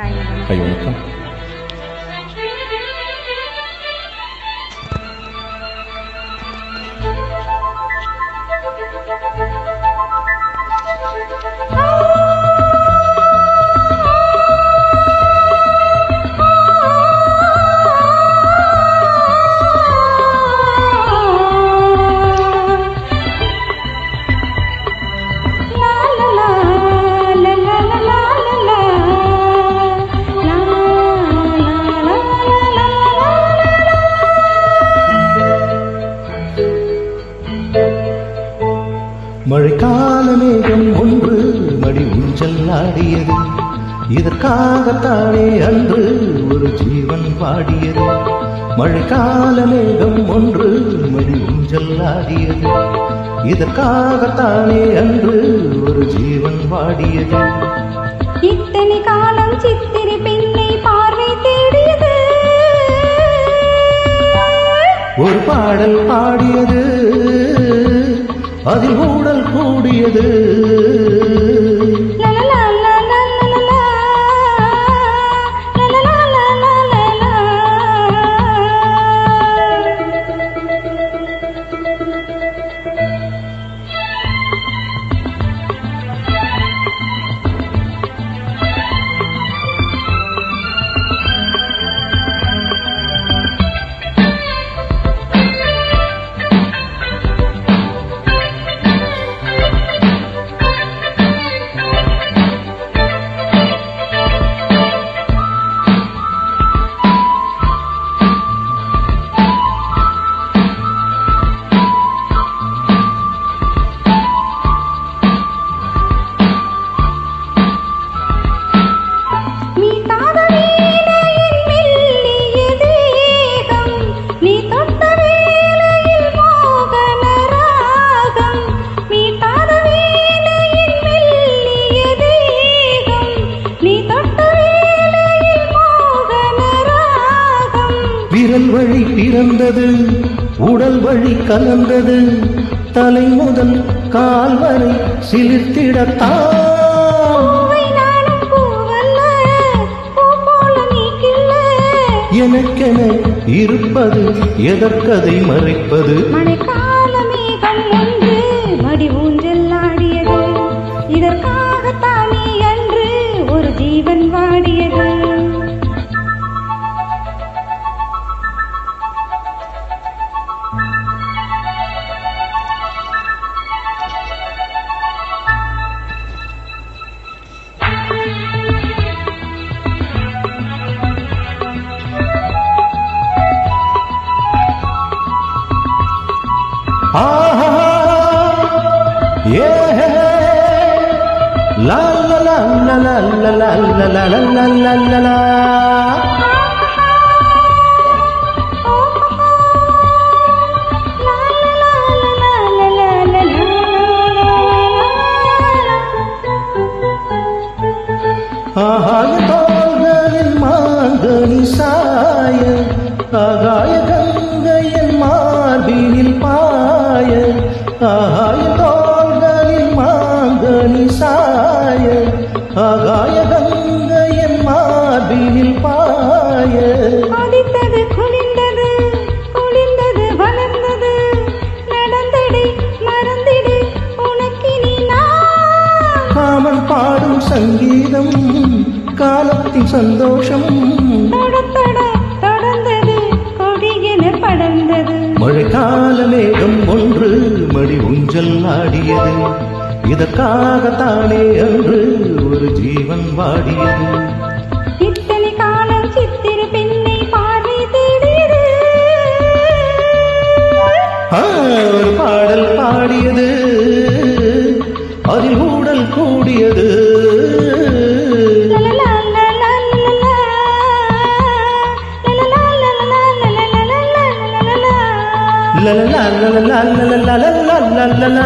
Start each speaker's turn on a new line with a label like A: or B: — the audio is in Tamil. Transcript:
A: 还
B: 有人
C: மழைக்கால மேகம் ஒன்று மடி ஊஞ்சல் ஆடியது இதற்காகத்தானே அன்று ஒரு ஜீவன் பாடியது மழைக்கால மேகம் ஒன்று மடி ஊஞ்சல் ஆடியது இதற்காகத்தானே அன்று ஒரு ஜீவன் பாடியது
A: இத்தனை காலம் சித்திரை பெண்ணை பார்வை தேடியது.
C: ஒரு பாடல் பாடியது. அதில் ஊடல் கூடியது. விரல் வழி பிறந்தது உடல் வழி கலந்தது தலை முதல் கால் வரை சிலிர்த்திடத்தான். எனக்கென இருப்பது எதற்கதை மறைப்பது?
A: இதற்காகத்தானே என்று ஒரு ஜீவன் வாடியது.
C: la la la la la la la la la la
A: la la la ആഹായ തോകളിൽ മാന്തളി സായ ആകായ
C: காமன் பாடும் சங்கீதம் காலத்தின் சந்தோஷம் மழைக்கால மேகம் ஒன்று மடி ஊஞ்சல் ஆடியது. இதற்காகத்தானே அன்று ஒரு ஜீவன் வாடியது.
A: இத்தனை காலம் சித்திர பெண்ணை பார்வை தேடியது.
C: ஒரு பாடல் பாடியது.
A: ചൊല്ലിയത്
C: ലലല ലലല ലലല ലലല ലലല